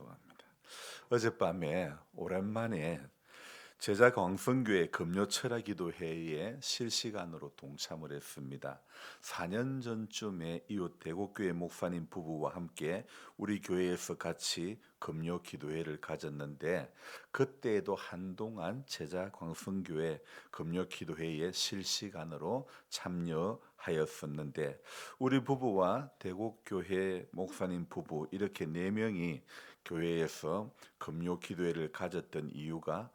죄송합니다. 어젯밤에 오랜만에 제자 광성교회 금요 철학 기도회에 실시간으로 동참을 했습니다. 4년 전쯤에 이웃 대곡교회 목사님 부부와 함께 우리 교회에서 같이 금요 기도회를 가졌는데 그때에도 한동안 제자 광성교회 금요 기도회에 실시간으로 참여 하였었는데 우리 부부와 대곡교회 목사님 부부 이렇게 네 명이 교회에서 금요 기도회를 가졌던 이유가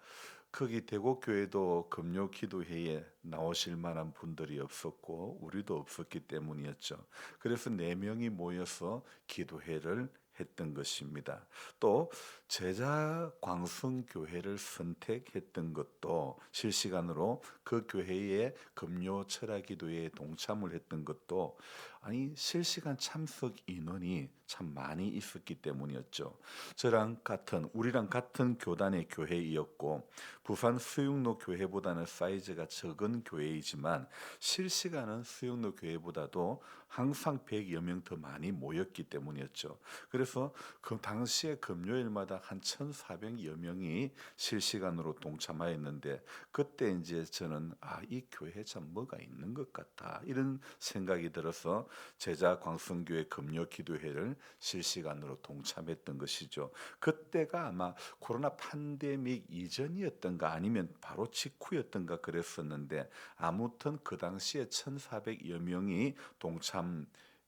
거기 대곡 교회도 금요 기도회에 나오실 만한 분들이 없었고 우리도 없었기 때문이었죠. 그래서 네 명이 모여서 기도회를 했던 것입니다. 또 제자 광성 교회를 선택했던 것도 실시간으로 그 교회의 금요 철학 기도회에 동참을 했던 것도 아니 실시간 참석 인원이 참 많이 있었기 때문이었죠. 저랑 같은 우리랑 같은 교단의 교회이었고 부산 수육로 교회보다는 사이즈가 적은 교회이지만 실시간은 수육로 교회보다도 항상 100여 명 더 많이 모였기 때문이었죠. 그래서 그 당시에 금요일마다 한 1,400여 명이 실시간으로 동참하였는데 그때 이제 저는 아 이 교회 참 뭐가 있는 것 같다 이런 생각이 들어서 제자 광성교회 금요 기도회를 실시간으로 동참했던 것이죠. 그때가 아마 코로나 팬데믹 이전이었던가 아니면 바로 직후였던가 그랬었는데 아무튼 그 당시에 1,400여 명이 동참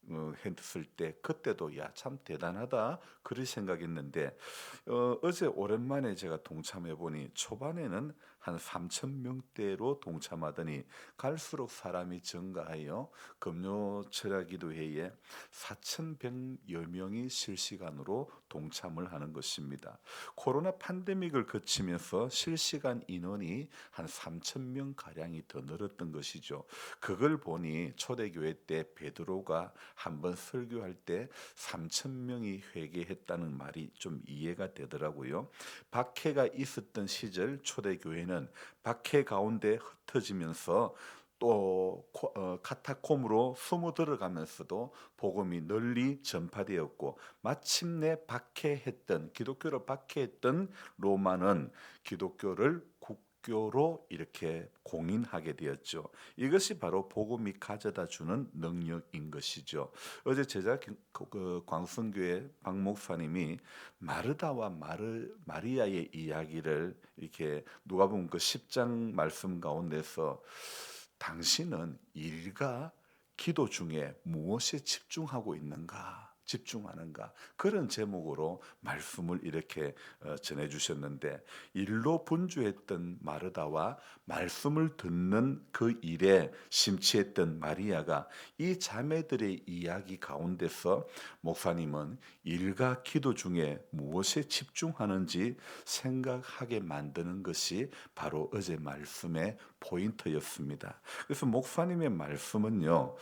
어, 했을 때 그때도 야 참 대단하다. 그런 생각했는데 어, 어제 오랜만에 제가 동참해 보니 초반에는 한 3천 명대로 동참하더니 갈수록 사람이 증가하여 금요 철학 기도 회에 4,100여 명이 실시간으로 동참을 하는 것입니다. 코로나 팬데믹을 거치면서 실시간 인원이 한 3천 명 가량이 더 늘었던 것이죠. 그걸 보니 초대교회 때 베드로가 한 번 설교할 때 3천 명이 회개했다는 말이 좀 이해가 되더라고요. 박해가 있었던 시절 초대교회는 박해 가운데 흩어지면서 또 어, 카타콤으로 숨어 들어가면서도 복음이 널리 전파되었고 마침내 박해했던 기독교를 박해했던 로마는 기독교를 국교로 이렇게 공인하게 되었죠. 이것이 바로 복음이 가져다 주는 능력인 것이죠. 어제 제자 그 광성교회 박 목사님이 마르다와 마르 마리아의 이야기를 이렇게 누가복음 그 10장 말씀 가운데서 당신은 일과 기도 중에 무엇에 집중하고 있는가? 집중하는가 그런 제목으로 말씀을 이렇게 어, 전해 주셨는데 일로 분주했던 마르다와 말씀을 듣는 그 일에 심취했던 마리아가 이 자매들의 이야기 가운데서 목사님은 일과 기도 중에 무엇에 집중하는지 생각하게 만드는 것이 바로 어제 말씀의 포인트였습니다. 그래서 목사님의 말씀은요,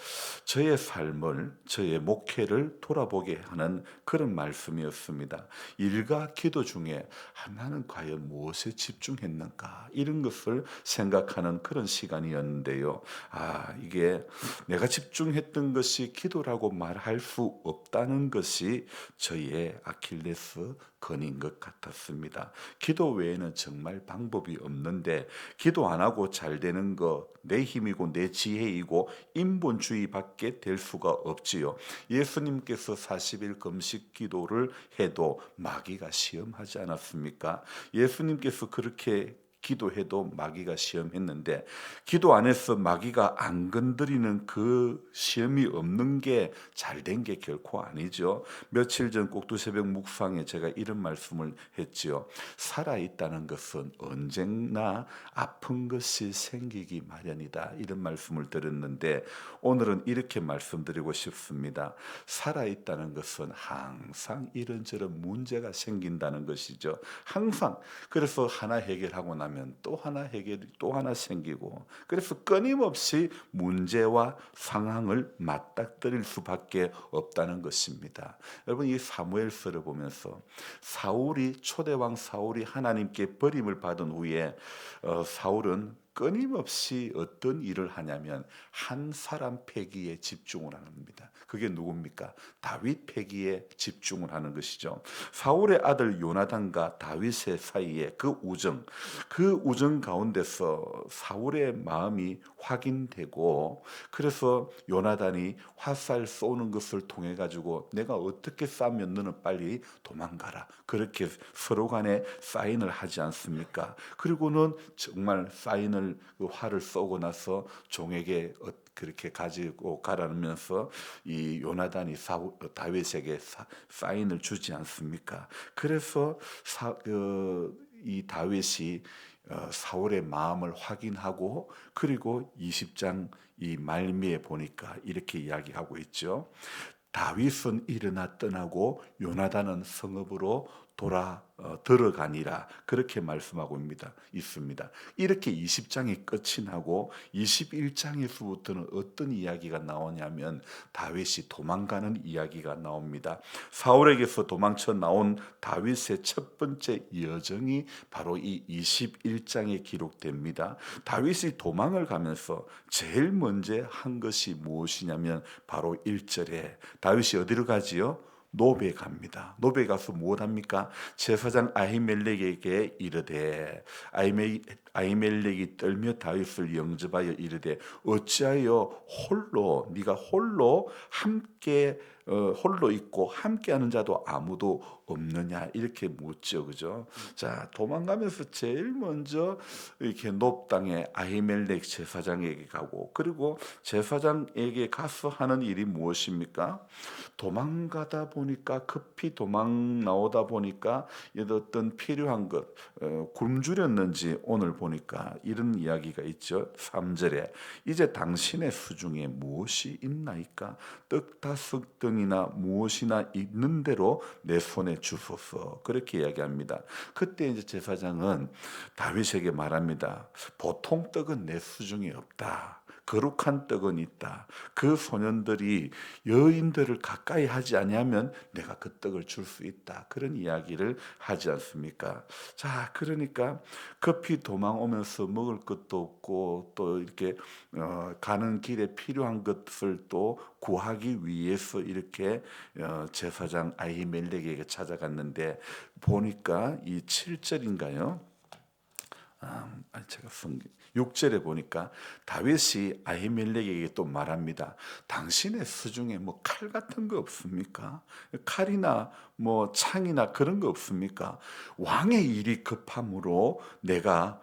저의 삶을, 저의 목회를 돌아보 게 하는 그런 말씀이었습니다. 일과 기도 중에 나는 과연 무엇에 집중했는가 이런 것을 생각하는 그런 시간이었는데요. 아 이게 내가 집중했던 것이 기도라고 말할 수 없다는 것이 저의 아킬레스 건인 것 같았습니다. 기도 외에는 정말 방법이 없는데 기도 안 하고 잘 되는 거 내 힘이고 내 지혜이고 인본주의밖에 될 수가 없지요. 예수님께서 40일 금식 기도를 해도 마귀가 시험하지 않았습니까? 예수님께서 그렇게 기도해도 마귀가 시험했는데 기도 안에서 마귀가 안 건드리는 그 시험이 없는 게 잘 된 게 결코 아니죠. 며칠 전 꼭두새벽 묵상에 제가 이런 말씀을 했지요. 살아 있다는 것은 언제나 아픈 것이 생기기 마련이다. 이런 말씀을 드렸는데 오늘은 이렇게 말씀드리고 싶습니다. 살아 있다는 것은 항상 이런저런 문제가 생긴다는 것이죠. 항상 그래서 하나 해결하고 나면 하면 또 하나 해결이 또 하나 생기고 그래서 끊임없이 문제와 상황을 맞닥뜨릴 수밖에 없다는 것입니다. 여러분 이 사무엘서를 보면서 사울이 초대왕 사울이 하나님께 버림을 받은 후에 어, 사울은 끊임없이 어떤 일을 하냐면 한 사람 패기에 집중을 합니다. 그게 누굽니까? 다윗 패기에 집중을 하는 것이죠. 사울의 아들 요나단과 다윗의 사이에 그 우정, 그 우정 가운데서 사울의 마음이 확인되고 그래서 요나단이 화살 쏘는 것을 통해 가지고 내가 어떻게 싸면 너는 빨리 도망가라. 그렇게 서로 간에 사인을 하지 않습니까? 그리고는 정말 사인을 그 활을 쏘고 나서 종에게 어- 그렇게 가지고 가라면서 이 요나단이 사울, 다윗에게 사, 사인을 주지 않습니까? 그래서 사, 그, 이 다윗이 어, 사울의 마음을 확인하고 그리고 20장 이 말미에 보니까 이렇게 이야기하고 있죠. 다윗은 일어나 떠나고 요나단은 성읍으로 돌아 어, 들어가니라 그렇게 말씀하고 있습니다. 있습니다. 이렇게 20장이 끝이 나고 21장에서부터는 어떤 이야기가 나오냐면 다윗이 도망가는 이야기가 나옵니다. 사울에게서 도망쳐 나온 다윗의 첫 번째 여정이 바로 이 21장에 기록됩니다. 다윗이 도망을 가면서 제일 먼저 한 것이 무엇이냐면 바로 1절에 다윗이 어디로 가지요? 노베 갑니다. 노베 가서 무엇 합니까? 제사장 아히멜렉에게 이르되 아히멜, 아히멜렉이 떨며 다윗을 영접하여 이르되 어찌하여 홀로 네가 홀로 함께 어, 홀로 있고 함께하는 자도 아무도 없느냐 이렇게 묻죠, 그죠? 자 도망가면서 제일 먼저 이렇게 높 땅에 아히멜렉 제사장에게 가고 그리고 제사장에게 가서 하는 일이 무엇입니까? 도망가다 보니까 급히 도망 나오다 보니까 어떤 필요한 것 어, 굶주렸는지 오늘 보 니까 이런 이야기가 있죠. 3절에 이제 당신의 수중에 무엇이 있나이까 떡 다섯 등이나 무엇이나 있는 대로 내 손에 주소서 그렇게 이야기합니다. 그때 이제 제사장은 다윗에게 말합니다. 보통 떡은 내 수중에 없다. 거룩한 떡은 있다. 그 소년들이 여인들을 가까이 하지 아니하면 내가 그 떡을 줄 수 있다. 그런 이야기를 하지 않습니까? 자, 그러니까 급히 도망 오면서 먹을 것도 없고 또 이렇게 어, 가는 길에 필요한 것을 또 구하기 위해서 이렇게 어, 제사장 아히멜렉에게 찾아갔는데 보니까 이 7절인가요? 아, 제가 쓴 6절에 보니까 다윗이 아히멜렉에게 또 말합니다. 당신의 수중에 뭐 칼 같은 거 없습니까? 칼이나 뭐 창이나 그런 거 없습니까? 왕의 일이 급함으로 내가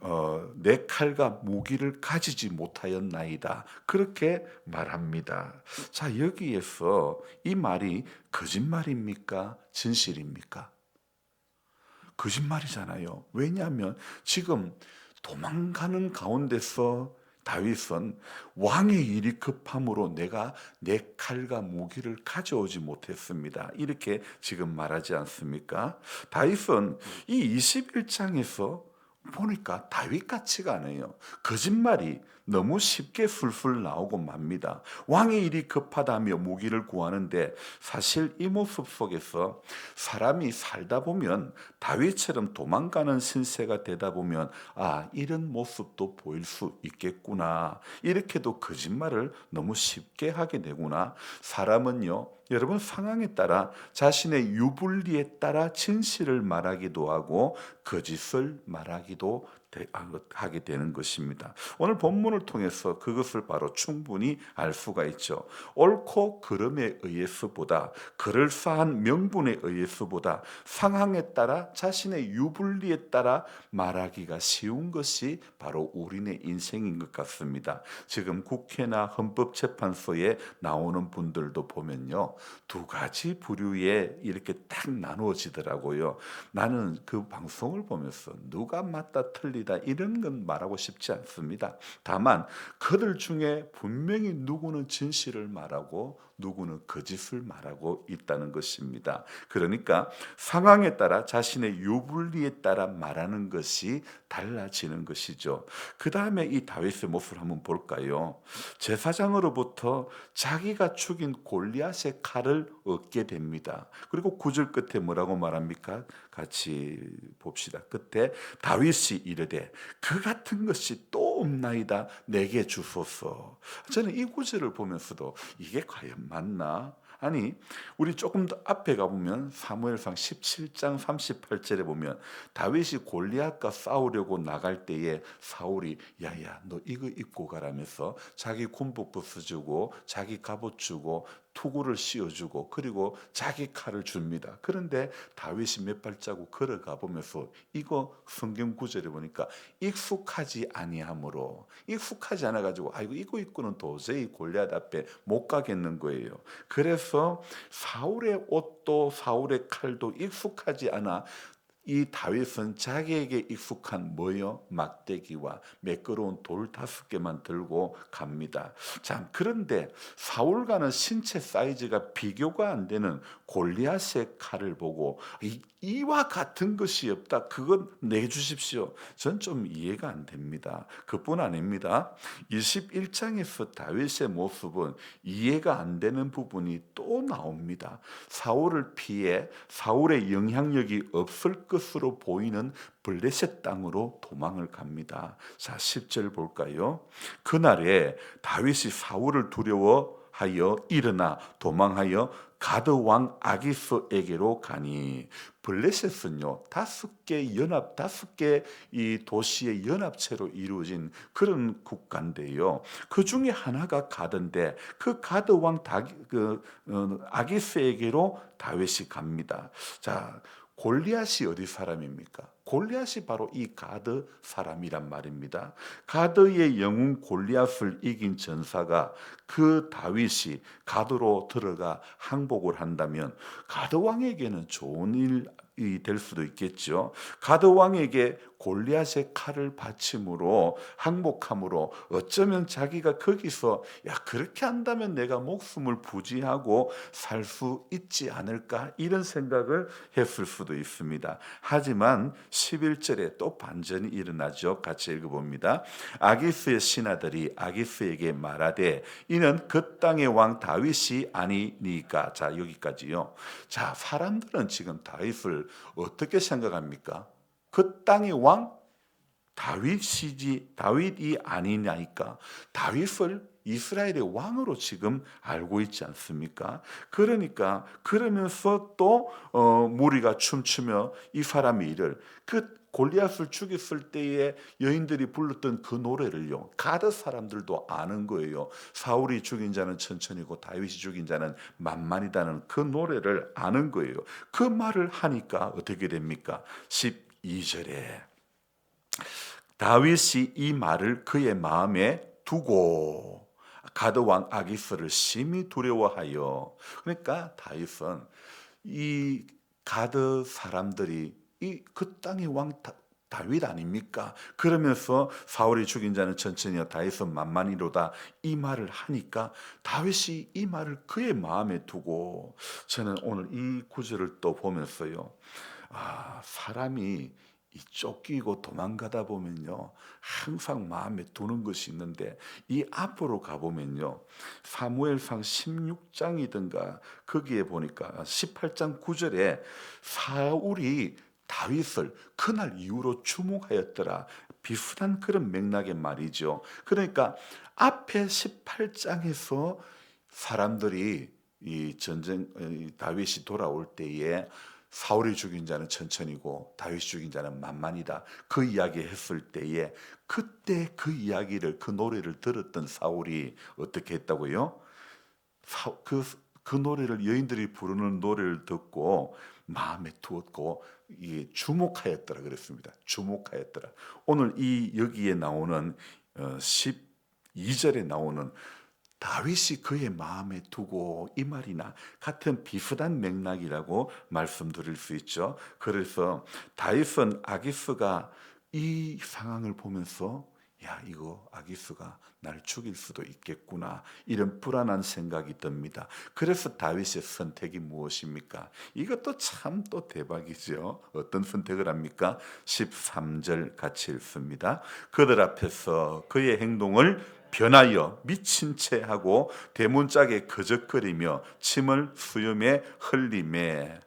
어, 내 칼과 무기를 가지지 못하였나이다. 그렇게 말합니다. 자, 여기에서 이 말이 거짓말입니까? 진실입니까? 거짓말이잖아요. 왜냐하면 지금 도망가는 가운데서 다윗은 왕의 일이 급함으로 내가 내 칼과 무기를 가져오지 못했습니다. 이렇게 지금 말하지 않습니까? 다윗은 이 21장에서 보니까 다윗 같지가 않아요. 거짓말이 너무 쉽게 술술 나오고 맙니다. 왕의 일이 급하다며 무기를 구하는데 사실 이 모습 속에서 사람이 살다 보면 다윗처럼 도망가는 신세가 되다 보면 아 이런 모습도 보일 수 있겠구나 이렇게도 거짓말을 너무 쉽게 하게 되구나 사람은요 여러분 상황에 따라 자신의 유불리에 따라 진실을 말하기도 하고 거짓을 말하기도 하게 되는 것입니다. 오늘 본문을 통해서 그것을 바로 충분히 알 수가 있죠. 옳고 그름에 의해서보다 그럴싸한 명분에 의해서보다 상황에 따라 자신의 유불리에 따라 말하기가 쉬운 것이 바로 우리네 인생인 것 같습니다. 지금 국회나 헌법재판소에 나오는 분들도 보면요. 두 가지 부류에 이렇게 딱 나누어지더라고요. 나는 그 방송을 보면서 누가 맞다 틀리 다 이런 건 말하고 싶지 않습니다. 다만 그들 중에 분명히 누구는 진실을 말하고 누구는 거짓을 말하고 있다는 것입니다. 그러니까 상황에 따라 자신의 유불리에 따라 말하는 것이 달라지는 것이죠. 그 다음에 이 다윗의 모습을 한번 볼까요? 제사장으로부터 자기가 죽인 골리앗의 칼을 얻게 됩니다. 그리고 구절 끝에 뭐라고 말합니까? 같이 봅시다. 끝에 다윗이 이르되 그 같은 것이 또 없나이다 내게 주소서. 저는 이 구절을 보면서도 이게 과연 맞나? 아니 우리 조금 더 앞에 가보면 사무엘상 17장 38절에 보면 다윗이 골리앗과 싸우려고 나갈 때에 사울이 야야 너 이거 입고 가라면서 자기 군복부 써주고 자기 갑옷 주고 투구를 씌워주고 그리고 자기 칼을 줍니다. 그런데 다윗이 몇 발자국 걸어가 보면서 이거 성경 구절에 보니까 익숙하지 아니하므로 익숙하지 않아 가지고 아이고 이거 입고는 도저히 골리앗 앞에 못 가겠는 거예요. 그래서 사울의 옷도 사울의 칼도 익숙하지 않아 이 다윗은 자기에게 익숙한 뭐요? 막대기와 매끄러운 돌 다섯 개만 들고 갑니다. 자, 그런데 사울과는 신체 사이즈가 비교가 안 되는 골리앗의 칼을 보고 이, 이와 같은 것이 없다. 그건 내주십시오. 전 좀 이해가 안 됩니다. 그뿐 아닙니다. 21장에서 다윗의 모습은 이해가 안 되는 부분이 또 나옵니다. 사울을 피해 사울의 영향력이 없을 것으로 보이는 블레셋 땅으로 도망을 갑니다. 자, 10절 볼까요? 그날에 다윗이 사울을 두려워하여 일어나 도망하여 가드 왕 아기스에게로 가니 블레셋은요 다섯 개 연합 다섯 개 이 도시의 연합체로 이루어진 그런 국가인데요. 그 중에 하나가 가드인데 그 가드 왕 그, 어, 아기스에게로 다윗이 갑니다. 자 골리앗이 어디 사람입니까? 골리앗이 바로 이 가드 사람이란 말입니다. 가드의 영웅 골리앗을 이긴 전사가 그 다윗이 가드로 들어가 항복을 한다면 가드 왕에게는 좋은 일이 될 수도 있겠죠. 가드 왕에게 골리앗의 칼을 받침으로 항복함으로 어쩌면 자기가 거기서 야 그렇게 한다면 내가 목숨을 부지하고 살 수 있지 않을까 이런 생각을 했을 수도 있습니다. 하지만 11절에 또 반전이 일어나죠. 같이 읽어 봅니다. 아기스의 신하들이 아기스에게 말하되 이는 그 땅의 왕 다윗이 아니니까 자 여기까지요. 자 사람들은 지금 다윗을 어떻게 생각합니까? 그 땅의 왕 다윗이지 다윗이 아니냐니까 다윗을 이스라엘의 왕으로 지금 알고 있지 않습니까? 그러니까 그러면서 또 어, 무리가 춤추며 이 사람이 이를 그 골리앗을 죽였을 때에 여인들이 불렀던 그 노래를요. 가드 사람들도 아는 거예요. 사울이 죽인 자는 천천히고 다윗이 죽인 자는 만만이다는 그 노래를 아는 거예요. 그 말을 하니까 어떻게 됩니까? 12절에 다윗이 이 말을 그의 마음에 두고 가드 왕 아기스를 심히 두려워하여 그러니까 다윗은 이 가드 사람들이 이 그 땅의 왕 다, 다윗 아닙니까? 그러면서 사울이 죽인 자는 천천히요 다윗은 만만이로다 이 말을 하니까 다윗이 이 말을 그의 마음에 두고 저는 오늘 이 구절을 또 보면서요. 아 사람이 이 쫓기고 도망가다 보면요. 항상 마음에 두는 것이 있는데 이 앞으로 가보면요. 사무엘상 16장이든가 거기에 보니까 18장 9절에 사울이 다윗을 그날 이후로 주목하였더라 비슷한 그런 맥락의 말이죠 그러니까 앞에 18장에서 사람들이 이 전쟁 다윗이 돌아올 때에 사울이 죽인 자는 천천히고 다윗이 죽인 자는 만만이다. 그 이야기 했을 때에 그때 그 이야기를 그 노래를 들었던 사울이 어떻게 했다고요? 그, 그 노래를 여인들이 부르는 노래를 듣고 마음에 두었고 이 주목하였더라 그랬습니다. 주목하였더라. 오늘 이 여기에 나오는 12절에 어, 나오는 다윗이 그의 마음에 두고 이 말이나 같은 비슷한 맥락이라고 말씀드릴 수 있죠. 그래서 다윗은 아기스가 이 상황을 보면서 야 이거 아기스가 날 죽일 수도 있겠구나 이런 불안한 생각이 듭니다. 그래서 다윗의 선택이 무엇입니까? 이것도 참 또 대박이죠. 어떤 선택을 합니까? 13절 같이 읽습니다. 그들 앞에서 그의 행동을 변하여 미친 채 하고 대문짝에 거적거리며 침을 수염에 흘리매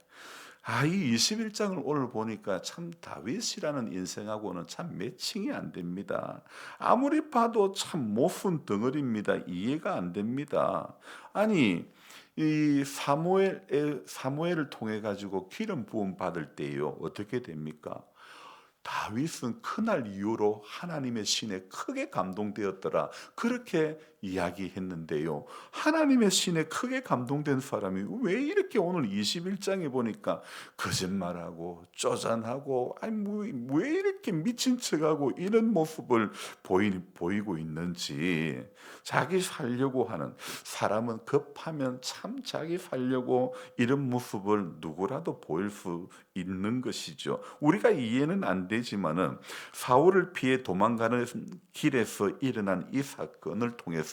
아, 이 21장을 오늘 보니까 참 다윗이라는 인생하고는 참 매칭이 안 됩니다. 아무리 봐도 참 못쓴 덩어리입니다. 이해가 안 됩니다. 아니, 이 사무엘 사무엘을 통해 가지고 기름 부음 받을 때요. 어떻게 됩니까? 다윗은 그날 이후로 하나님의 신에 크게 감동되었더라. 그렇게 이야기했는데요. 하나님의 신에 크게 감동된 사람이 왜 이렇게 오늘 21장에 보니까 거짓말하고 쪼잔하고 아니 뭐, 왜 이렇게 미친 척하고 이런 모습을 보이, 보이고 있는지 자기 살려고 하는 사람은 급하면 참 자기 살려고 이런 모습을 누구라도 보일 수 있는 것이죠. 우리가 이해는 안 되지만은 사울을 피해 도망가는 길에서 일어난 이 사건을 통해서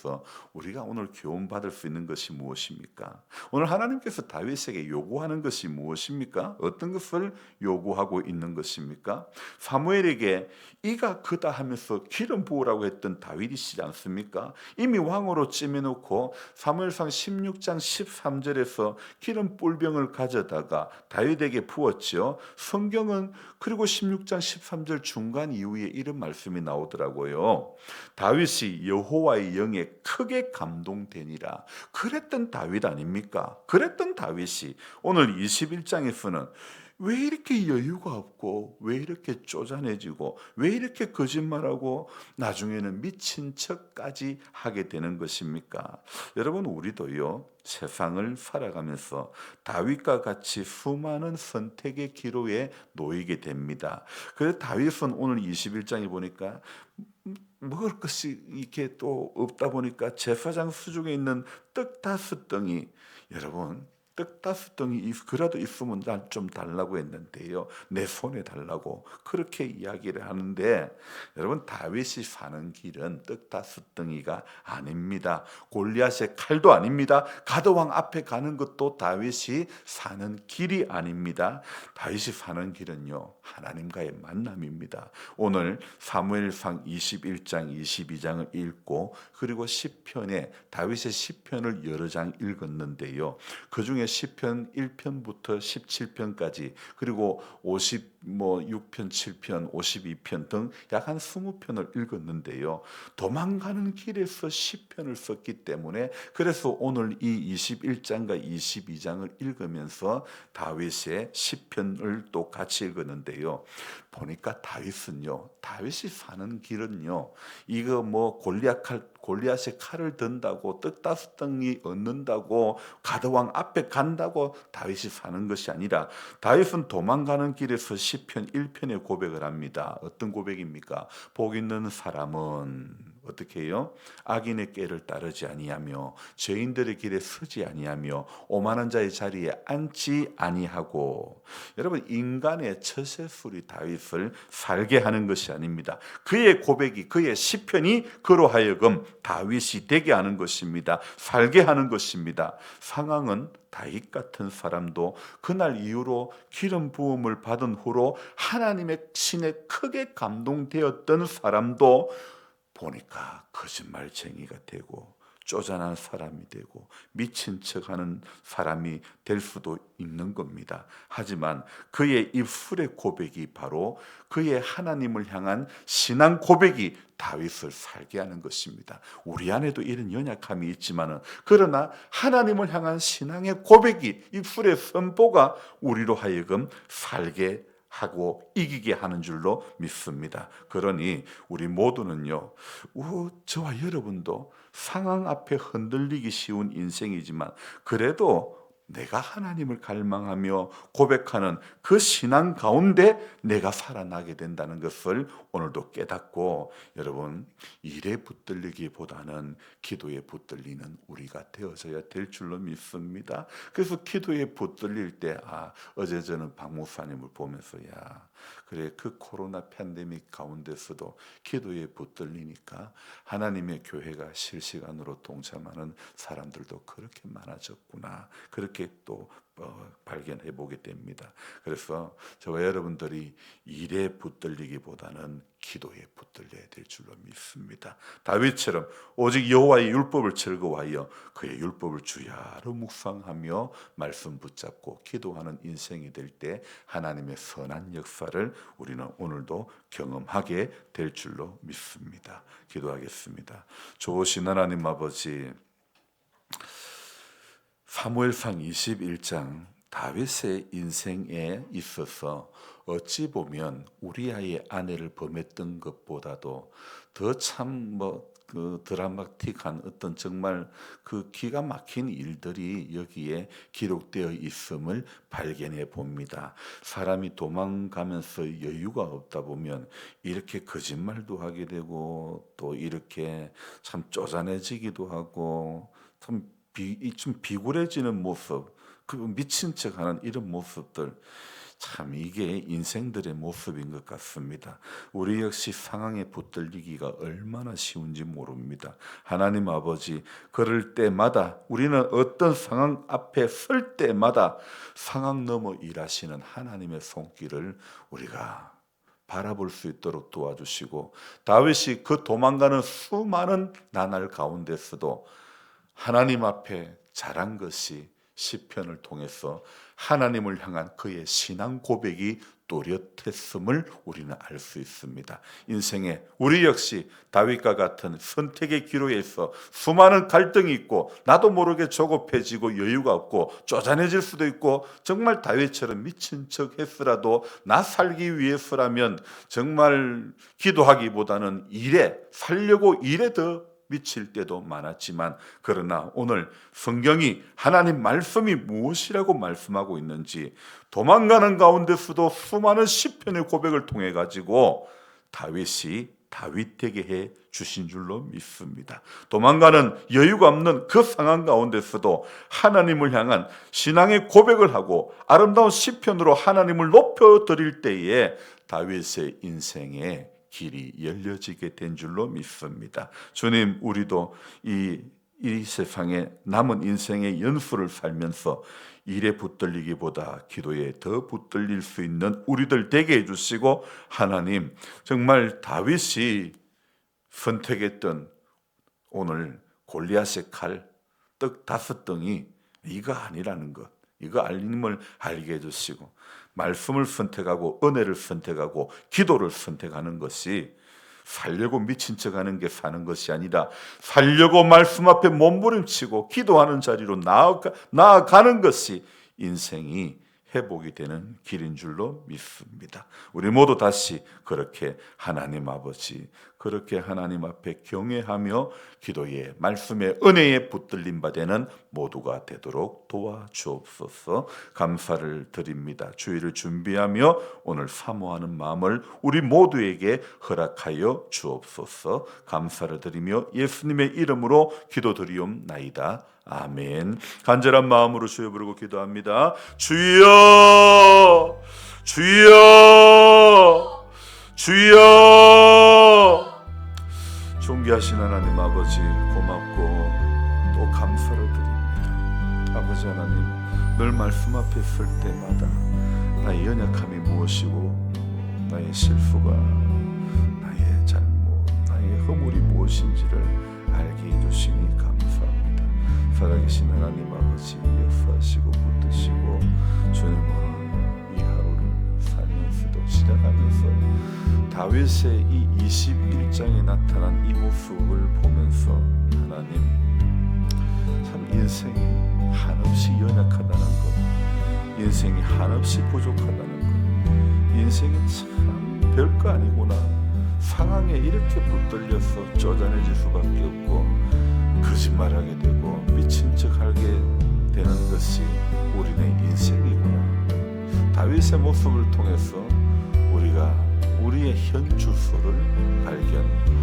우리가 오늘 교훈 받을 수 있는 것이 무엇입니까? 오늘 하나님께서 다윗에게 요구하는 것이 무엇입니까? 어떤 것을 요구하고 있는 것입니까? 사무엘에게 이가 그다 하면서 기름 부으라고 했던 다윗이시지 않습니까? 이미 왕으로 찜해놓고 사무엘상 16장 13절에서 기름 뿔병을 가져다가 다윗에게 부었지요. 성경은 그리고 16장 13절 중간 이후에 이런 말씀이 나오더라고요. 다윗이 여호와의 영에 크게 감동되니라. 그랬던 다윗 아닙니까? 그랬던 다윗이 오늘 21장에서는 왜 이렇게 여유가 없고 왜 이렇게 쪼잔해지고 왜 이렇게 거짓말하고 나중에는 미친 척까지 하게 되는 것입니까? 여러분 우리도요 세상을 살아가면서 다윗과 같이 수많은 선택의 기로에 놓이게 됩니다. 그래서 다윗은 오늘 21장에 보니까 먹을 것이 이렇게 또 없다 보니까 제사장 수중에 있는 떡 다섯 덩이 여러분 떡 다섯 덩이 그라도 있으면 난 좀 달라고 했는데요. 내 손에 달라고 그렇게 이야기를 하는데 여러분 다윗이 사는 길은 떡 다섯 덩이가 아닙니다. 골리앗의 칼도 아닙니다. 가드왕 앞에 가는 것도 다윗이 사는 길이 아닙니다. 다윗이 사는 길은요 하나님과의 만남입니다. 오늘 사무엘상 21장 22장을 읽고 그리고 시편에 다윗의 시편을 여러 장 읽었는데요. 그 중에 시편 1편부터 17편까지 그리고 50뭐 6편, 7편, 52편 등 약 한 20편을 읽었는데요. 도망가는 길에서 10편을 썼기 때문에 그래서 오늘 이 21장과 22장을 읽으면서 다윗의 10편을 또 같이 읽었는데요. 보니까 다윗은요. 다윗이 사는 길은요. 이거 뭐 골리앗 칼 골리앗의 칼을 든다고 떡 다섯 덩이 얻는다고 가드왕 앞에 간다고 다윗이 사는 것이 아니라 다윗은 도망가는 길에서 시편 1편의 고백을 합니다. 어떤 고백입니까? 복 있는 사람은 어떻게 해요? 악인의 꾀를 따르지 아니하며 죄인들의 길에 서지 아니하며 오만한 자의 자리에 앉지 아니하고 여러분 인간의 처세술이 다윗을 살게 하는 것이 아닙니다. 그의 고백이 그의 시편이 그로 하여금 다윗이 되게 하는 것입니다. 살게 하는 것입니다. 상황은 다윗 같은 사람도 그날 이후로 기름 부음을 받은 후로 하나님의 신에 크게 감동되었던 사람도 보니까 거짓말쟁이가 되고 쪼잔한 사람이 되고 미친 척하는 사람이 될 수도 있는 겁니다. 하지만 그의 입술의 고백이 바로 그의 하나님을 향한 신앙 고백이 다윗을 살게 하는 것입니다. 우리 안에도 이런 연약함이 있지만은 그러나 하나님을 향한 신앙의 고백이 입술의 선포가 우리로 하여금 살게 하고 이기게 하는 줄로 믿습니다. 그러니 우리 모두는요, 우, 저와 여러분도 상황 앞에 흔들리기 쉬운 인생이지만 그래도 내가 하나님을 갈망하며 고백하는 그 신앙 가운데 내가 살아나게 된다는 것을 오늘도 깨닫고 여러분 일에 붙들리기보다는 기도에 붙들리는 우리가 되어져야 될 줄로 믿습니다. 그래서 기도에 붙들릴 때 아 어제 저는 박 목사님을 보면서 야 그래 그 코로나 팬데믹 가운데서도 기도에 붙들리니까 하나님의 교회가 실시간으로 동참하는 사람들도 그렇게 많아졌구나 그렇게 또 어, 발견해 보게 됩니다. 그래서 저와 여러분들이 일에 붙들리기보다는 기도에 붙들려야 될 줄로 믿습니다. 다윗처럼 오직 여호와의 율법을 즐거워하여 그의 율법을 주야로 묵상하며 말씀 붙잡고 기도하는 인생이 될 때 하나님의 선한 역사를 우리는 오늘도 경험하게 될 줄로 믿습니다. 기도하겠습니다. 좋으신 하나님 아버지 사무엘상 21장 다윗의 인생에 있어서 어찌 보면 우리아의 아내를 범했던 것보다도 더 참 뭐 그 드라마틱한 어떤 정말 그 기가 막힌 일들이 여기에 기록되어 있음을 발견해 봅니다. 사람이 도망가면서 여유가 없다 보면 이렇게 거짓말도 하게 되고 또 이렇게 참 쪼잔해지기도 하고 참 비, 이좀 비굴해지는 모습, 그 미친 척 하는 이런 모습들 참 이게 인생들의 모습인 것 같습니다. 우리 역시 상황에 붙들리기가 얼마나 쉬운지 모릅니다. 하나님 아버지 그럴 때마다 우리는 어떤 상황 앞에 설 때마다 상황 넘어 일하시는 하나님의 손길을 우리가 바라볼 수 있도록 도와주시고 다윗이 그 도망가는 수많은 나날 가운데서도 하나님 앞에 잘한 것이 시편을 통해서 하나님을 향한 그의 신앙 고백이 또렷했음을 우리는 알 수 있습니다. 인생에 우리 역시 다윗과 같은 선택의 기로에서 수많은 갈등이 있고 나도 모르게 조급해지고 여유가 없고 쪼잔해질 수도 있고 정말 다윗처럼 미친 척 했으라도 나 살기 위해서라면 정말 기도하기보다는 일에 살려고 일에 더 미칠 때도 많았지만 그러나 오늘 성경이 하나님 말씀이 무엇이라고 말씀하고 있는지 도망가는 가운데서도 수많은 시편의 고백을 통해 가지고 다윗이 다윗에게 해 주신 줄로 믿습니다. 도망가는 여유가 없는 그 상황 가운데서도 하나님을 향한 신앙의 고백을 하고 아름다운 시편으로 하나님을 높여 드릴 때에 다윗의 인생에 길이 열려지게 된 줄로 믿습니다. 주님, 우리도 이, 이 세상에 남은 인생의 연수를 살면서 일에 붙들리기보다 기도에 더 붙들릴 수 있는 우리들 되게 해주시고 하나님 정말 다윗이 선택했던 오늘 골리앗의 칼, 떡 다섯 덩이 이거 아니라는 것, 이거 알림을 알게 해주시고 말씀을 선택하고 은혜를 선택하고 기도를 선택하는 것이 살려고 미친 척 하는 게 사는 것이 아니라 살려고 말씀 앞에 몸부림치고 기도하는 자리로 나아가, 나아가는 것이 인생이 회복이 되는 길인 줄로 믿습니다. 우리 모두 다시 그렇게 하나님 아버지, 그렇게 하나님 앞에 경외하며 기도에 말씀의 은혜에 붙들림 바 되는 모두가 되도록 도와주옵소서 감사를 드립니다. 주의를 준비하며 오늘 사모하는 마음을 우리 모두에게 허락하여 주옵소서 감사를 드리며 예수님의 이름으로 기도드리옵나이다. 아멘. 간절한 마음으로 주여 부르고 기도합니다. 주여, 주여, 주여. 존귀하신 하나님 아버지 고맙고 또 감사를 드립니다. 아버지 하나님 늘 말씀 앞에 설 때마다 나의 연약함이 무엇이고 나의 실수가 나의 잘못, 나의 허물이 무엇인지를 알게 해주시니 감사합니다. 살아계신 하나님 아버지 역사하시고 붙드시고 하루를 지나가면서 다윗의 이 21장에 나타난 이 모습을 보면서 하나님 참 인생이 한없이 연약하다는 것 인생이 한없이 부족하다는 것 인생이 참 별거 아니구나 상황에 이렇게 붙들려서 쪼잔해질 수밖에 없고 거짓말하게 되고 미친 척하게 되는 것이 우리의 인생이구나. 다윗의 모습을 통해서 우리가 우리의 현 주소를 발견합니다.